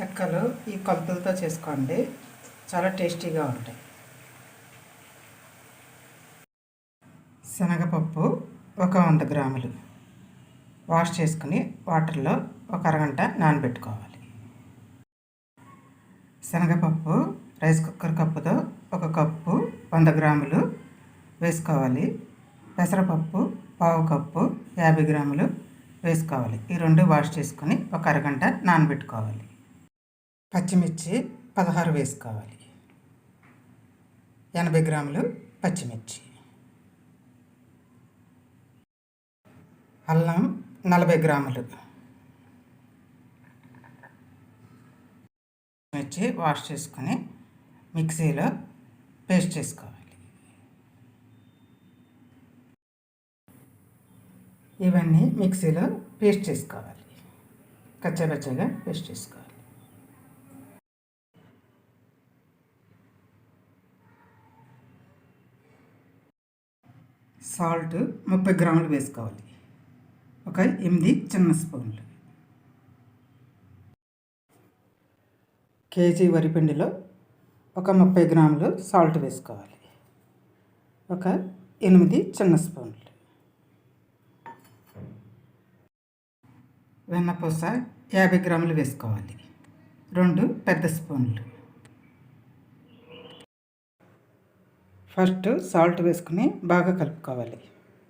చెక్కలు ఈ కొలతలతో చేసుకోండి. చాలా టేస్టీగా ఉంటాయి. శనగపప్పు ఒక వంద గ్రాములు. వాష్ చేసుకుని వాటర్లో ఒక అరగంట నానబెట్టుకోవాలి. శనగపప్పు రైస్ కుక్కర్ కప్పుతో ఒక కప్పు వంద గ్రాములు వేసుకోవాలి. పెసరపప్పు పావు కప్పు యాభై గ్రాములు వేసుకోవాలి. ఈ రెండు వాష్ చేసుకొని ఒక అరగంట నానబెట్టుకోవాలి. పచ్చిమిర్చి పదహారు వేసుకోవాలి. ఎనభై గ్రాములు పచ్చిమిర్చి. అల్లం నలభై గ్రాములు. మిర్చి వాష్ చేసుకొని మిక్సీలో పేస్ట్ చేసుకోవాలి. ఇవన్నీ మిక్సీలో పేస్ట్ చేసుకోవాలి. కచ్చపచ్చగా పేస్ట్ చేసుకోవాలి. సాల్ట్ ముప్పై గ్రాములు వేసుకోవాలి. ఒక ఎనిమిది చిన్న స్పూన్లు. కేజీ వరిపిండిలో ఒక ముప్పై గ్రాములు సాల్ట్ వేసుకోవాలి. ఒక ఎనిమిది చిన్న స్పూన్లు. వెన్నపూస యాభై గ్రాములు వేసుకోవాలి. రెండు పెద్ద స్పూన్లు. ఫస్ట్ సాల్ట్ వేసుకుని బాగా కలుపుకోవాలి.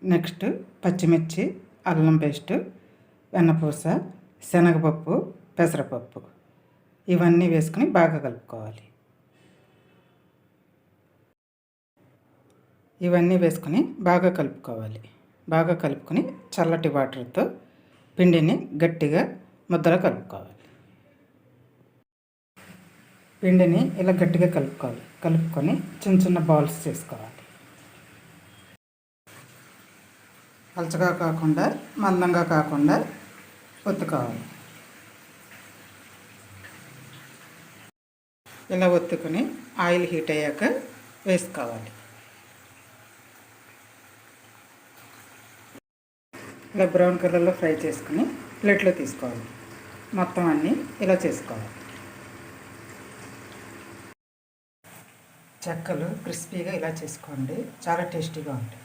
నెక్స్ట్ పచ్చిమిర్చి అల్లం పేస్ట్ వెన్నపూస శనగపప్పు పెసరపప్పు ఇవన్నీ వేసుకుని బాగా కలుపుకోవాలి. ఇవన్నీ వేసుకుని బాగా కలుపుకోవాలి. బాగా కలుపుకొని చల్లటి వాటర్తో పిండిని గట్టిగా ముద్దలో కలుపుకోవాలి. పిండిని ఇలా గట్టిగా కలుపుకోవాలి. కలుపుకొని చిన్న చిన్న బాల్స్ చేసుకోవాలి. పలచగా కాకుండా మందంగా కాకుండా ఒత్తుకోవాలి. ఇలా ఒత్తుకొని ఆయిల్ హీట్ అయ్యాక వేసుకోవాలి. ఇలా బ్రౌన్ కలర్లో ఫ్రై చేసుకుని ప్లేట్లో తీసుకోవాలి. మొత్తం అన్నీ ఇలా చేసుకోవాలి. చెక్కలు క్రిస్పీగా ఇలా చేసుకోండి. చాలా టేస్టీగా ఉంటాయి.